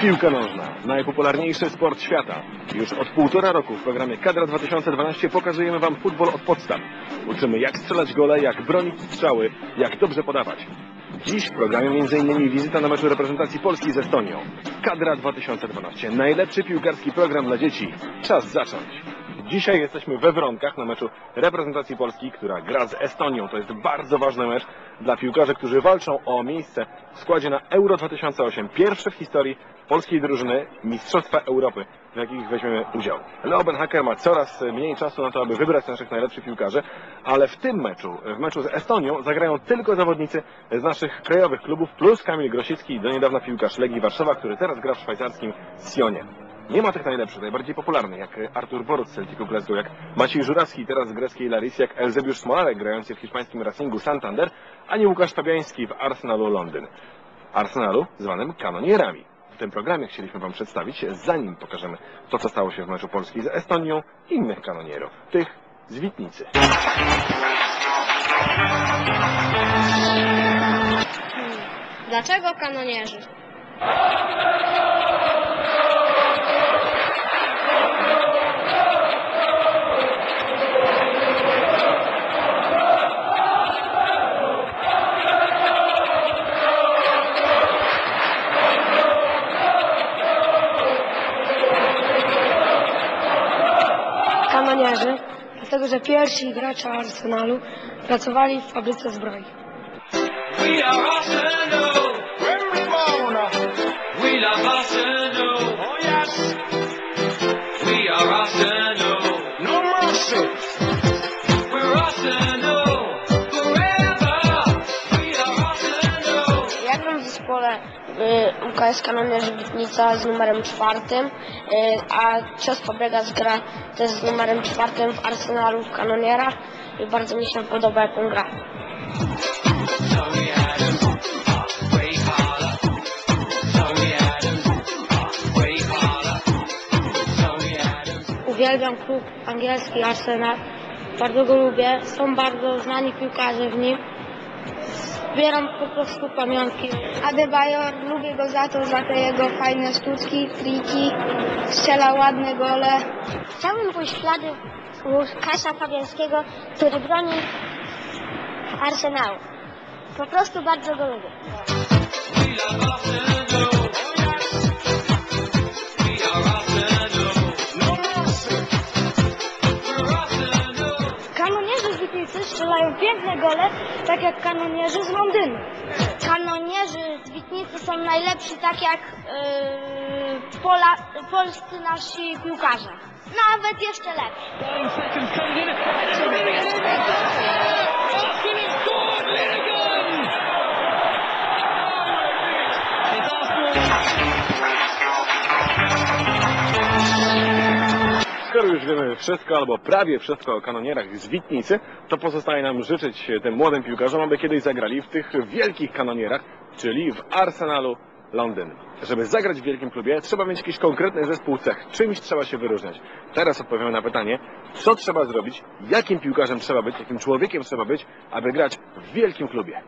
Piłka nożna, najpopularniejszy sport świata. Już od półtora roku w programie Kadra 2012 pokazujemy Wam futbol od podstaw. Uczymy jak strzelać gole, jak bronić strzały, jak dobrze podawać. Dziś w programie m.in. wizyta na meczu reprezentacji Polski z Estonią. Kadra 2012. Najlepszy piłkarski program dla dzieci. Czas zacząć. Dzisiaj jesteśmy we Wronkach na meczu reprezentacji Polski, która gra z Estonią. To jest bardzo ważny mecz dla piłkarzy, którzy walczą o miejsce w składzie na Euro 2008. Pierwszy w historii polskiej drużyny Mistrzostwa Europy, w jakich weźmiemy udział. Leo Benhaker ma coraz mniej czasu na to, aby wybrać naszych najlepszych piłkarzy, ale w tym meczu, w meczu z Estonią, zagrają tylko zawodnicy z naszych krajowych klubów, plus Kamil Grosicki, do niedawna piłkarz Legii Warszawa, który teraz gra w szwajcarskim Sionie. Nie ma tych najlepszych, najbardziej popularnych, jak Artur Boruc z Celticu Glasgow, jak Maciej Żurawski teraz z greckiej Laris, jak Elzebiusz Smolarek grający w hiszpańskim Racingu Santander, ani Łukasz Fabiański w Arsenalu Londyn. Arsenalu zwanym kanonierami. W tym programie chcieliśmy Wam przedstawić, zanim pokażemy to, co stało się w meczu Polski z Estonią, innych kanonierów, tych z Witnicy. Dlaczego kanonierzy? Kanonierzy, dlatego że pierwsi gracze Arsenalu pracowali w fabryce zbroi. We are. W zespole y, UKS Kanonierzy Witnica z numerem czwartym, y, a Cios Fabregas gra też z numerem czwartym w Arsenalu w Kanonierach i bardzo mi się podoba jak on gra. Uwielbiam klub angielski Arsenal, bardzo go lubię, są bardzo znani piłkarze w nim. Zbieram po prostu pamiątki. Adebayor, lubię go za to, za te jego fajne sztuczki, triki, strzela ładne gole. Chciałbym pójść w ślady Łukasza Fabiańskiego, który broni Arsenału. Po prostu bardzo go lubię. Kanonierzy z Witnicy strzelają piękne gole, tak jak kanonierzy z Londynu. Kanonierzy z Witnicy są najlepsi, tak jak yy, Pola, polscy nasi piłkarze. Nawet jeszcze lepsi. Skoro już wiemy wszystko, albo prawie wszystko o kanonierach z Witnicy, to pozostaje nam życzyć tym młodym piłkarzom, aby kiedyś zagrali w tych wielkich kanonierach, czyli w Arsenalu Londyn. Żeby zagrać w wielkim klubie, trzeba mieć jakiś konkretny zespół cech. Czymś trzeba się wyróżniać. Teraz odpowiemy na pytanie, co trzeba zrobić, jakim piłkarzem trzeba być, jakim człowiekiem trzeba być, aby grać w wielkim klubie.